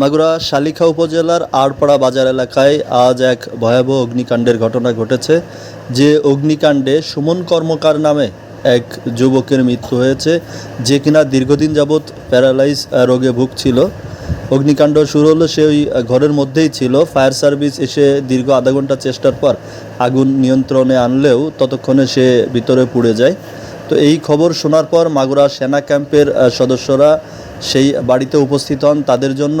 মাগুরা শালিখা উপজেলার আড়পাড়া বাজার এলাকায় আজ এক ভয়াবহ অগ্নিকাণ্ডের ঘটনা ঘটেছে, যে অগ্নিকাণ্ডে সুমন কর্মকার নামে এক যুবকের মৃত্যু হয়েছে, যে কিনা দীর্ঘদিন যাবৎ প্যারালাইজ রোগে ভুগছিল। অগ্নিকাণ্ড শুরু হলো সে ওই ঘরের মধ্যেই ছিল। ফায়ার সার্ভিস এসে দীর্ঘ আধা ঘণ্টা চেষ্টার পর আগুন নিয়ন্ত্রণে আনলেও ততক্ষণে সে ভিতরে পুড়ে যায়। তো এই খবর শোনার পর মাগুরা সেনা ক্যাম্পের সদস্যরা সেই বাড়িতে উপস্থিত হন। তাদের জন্য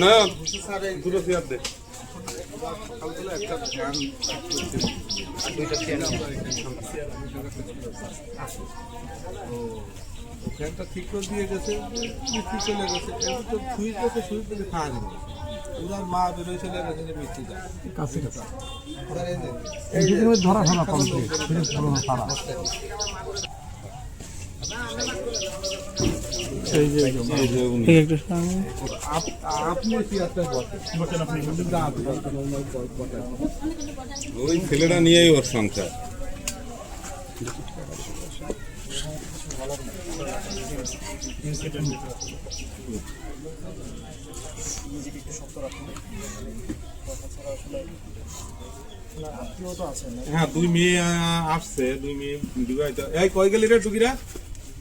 না। দুটো চেয়ার দে। ফ্যানটা ঠিক করে দিয়ে গেছে মিস্ত্রি চলে গেছে তো সুইচ গেছে সুইচ খাওয়া যাবে ওনার মা বেরোয় চলে গেছে যে ধরা খানা কমপ্লিট পুরোনো সারা আপনি চেয়ারটা বসেন আপনি ওই ছেলেটা নিয়েই ওর সংসার। হ্যাঁ দুই মেয়ে আসছে দুই মেয়ে বিবাহিত। এই কয় গেলি রে টুকিরা?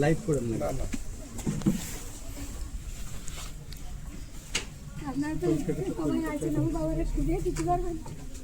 লাইভ করে আপনার তো সবাই আছেন আমি বাবারে ফিরিয়ে দিতে পারবেন।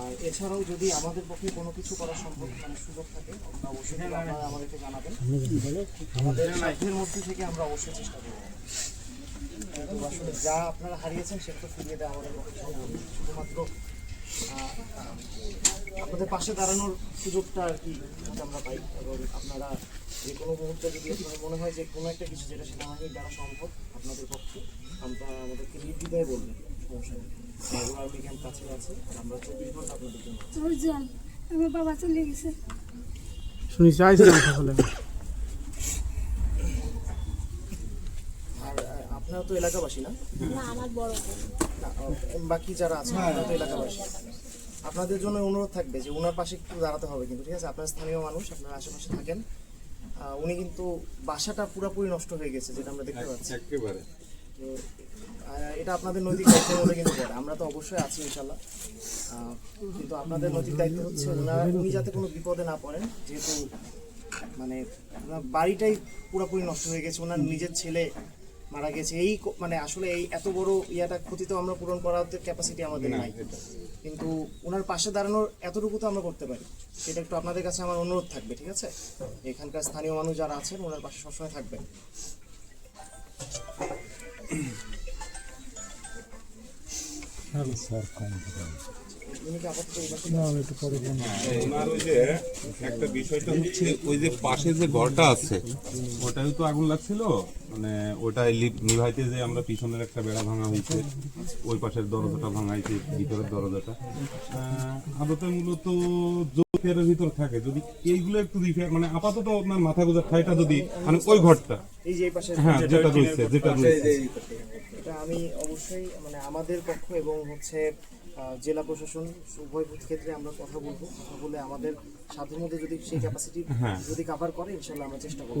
আর এছাড়াও যদি আমাদের পক্ষে কোনো কিছু করা সম্ভব মানে সুযোগ থাকে আপনারা অবশ্যই আপনারা আমাদেরকে জানাবেন। আমাদের সাধ্যের মধ্যে থেকে আমরা অবশ্যই চেষ্টা করব। কিন্তু আসলে যা আপনারা হারিয়েছেন সেটা তো ফিরিয়ে দেওয়া আমাদের পক্ষে সম্ভব শুধুমাত্র আপনাদের পাশে দাঁড়ানোর সুযোগটা আর কি আমরা পাই এবং আপনারা যে কোনো মুহূর্তে যদি আপনার মনে হয় যে কোনো একটা কিছু যেটা সেনাবাহিনীর দ্বারা সম্ভব আপনাদের পক্ষে আমরা আমাদেরকে নির্দ্বিধায় বলবেন সমস্যা নেই। আমরা বাবা চলে গেছে শুনি চাইছিলাম সকলে আপনারা তো এলাকাবাসী না আমার বড় বাকি যারা আপনারা তো এলাকাবাসী আপনাদের জন্য অনুরোধ থাকবে যে ওনার পাশে একটু দাঁড়াতে হবে কিন্তু ঠিক আছে আপনার স্থানীয় মানুষ আপনার আশেপাশে থাকেন উনি কিন্তু বাসাটা পুরোপুরি নষ্ট হয়ে গেছে যেটা আমরা দেখতে পাচ্ছি একেবারে তো এটা আপনাদের নৈতিক দায়িত্বের মধ্যে কিন্তু পড়ে আমরা তো অবশ্যই আছি ইনশাল্লাহ কিন্তু আপনাদের নৈতিক দায়িত্ব হচ্ছে ওনার উনি যাতে কোনো বিপদে না পড়েন যেহেতু মানে ওনার বাড়িটাই পুরোপুরি নষ্ট হয়ে গেছে ওনার নিজের ছেলে মারা গেছে। এই মানে আসলে এই এত বড় ইয়াটা ক্ষতি তো আমরা পূরণ করার ক্যাপাসিটি আমাদের নাই। কিন্তু ওনার পাশে দাঁড়ানোর এতটুকু তো আমরা করতে পারি। সেটা একটু আপনাদের কাছে আমার অনুরোধ থাকবে ঠিক আছে? এখানকার স্থানীয় মানুষ যারা আছেন ওনার পাশে সবসময় থাকবেন। একটা বিষয়টা হচ্ছে ওই যে পাশে যে আছে ওটাই তো আগুন লাগছিল মানে ওটাই লিপ- নিভাইতে যে আমরা পিছনের একটা বেড়া ভাঙা ওই পাশের দরজাটা ভাঙাইছে ভিতরের দরজাটা আদতে মূলত ভিতর থাকে। যদি এইগুলো একটু রিপেয়ার মানে আপাতত আপনার মাথা গোজার ঠাইটা যদি মানে ওই ঘরটা। এই যে পাশে হ্যাঁ যেটা রয়েছে যেটা রয়েছে। এটা আমি অবশ্যই মানে আমাদের পক্ষ এবং হচ্ছে জেলা প্রশাসন উভয় ক্ষেত্রে আমরা কথা বলব। কথা বলে আমাদের সাধ্যের মধ্যে যদি সেই ক্যাপাসিটি হ্যাঁ। যদি কভার করে ইনশাল্লাহ আমরা চেষ্টা করব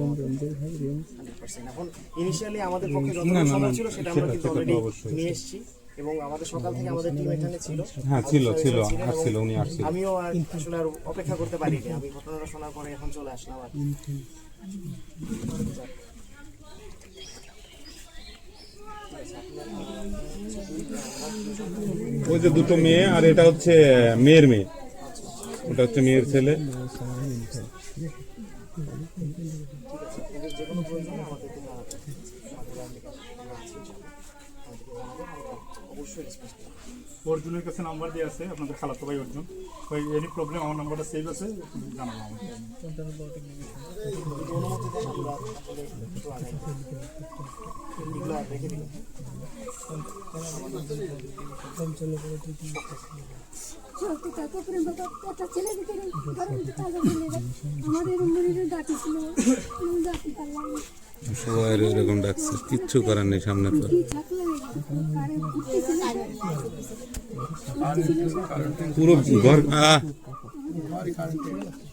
পার্সেন্ট এখন ইনিশিয়ালি আমাদের পক্ষে না, যতটুকু ছিল সেটা আমরা কিন্তু অলরেডি নিয়ে এসেছি। এবং আমাদের সকাল থেকে আমাদের টিম এখানে ছিল। হ্যাঁ ছিল ছিল আসছিল উনি আসছিল আমিও আর আসলে আর অপেক্ষা করতে পারিনি। আমি ঘটনাটা শোনার পরে এখন চলে আসলাম আর। ওই যে দুটো মেয়ে আর এটা হচ্ছে মেয়ের মেয়ে। ওটা হচ্ছে মেয়ের ছেলে আপনাদের যে কোনো প্রয়োজনে আমাদেরকে জানাবেন আমাদের আমি আমরা আছি ইনশাআল্লাহ। আমাদেরকে জানাবেন আমরা অবশ্যই রেসপন্স করব অর্জুনের কাছে নাম্বার দেওয়া আছে আপনাদের খালাতো ভাই অর্জুন। ওই এনি প্রবলেম আমার নাম্বারটা সেভ আছে জানাব আমাকে। সবাই এরকম ডাকছে কিচ্ছু করার নেই সামনে তো। কি থাকলে কারে উঠতেছিল পুরো ঘর আহ আমাদের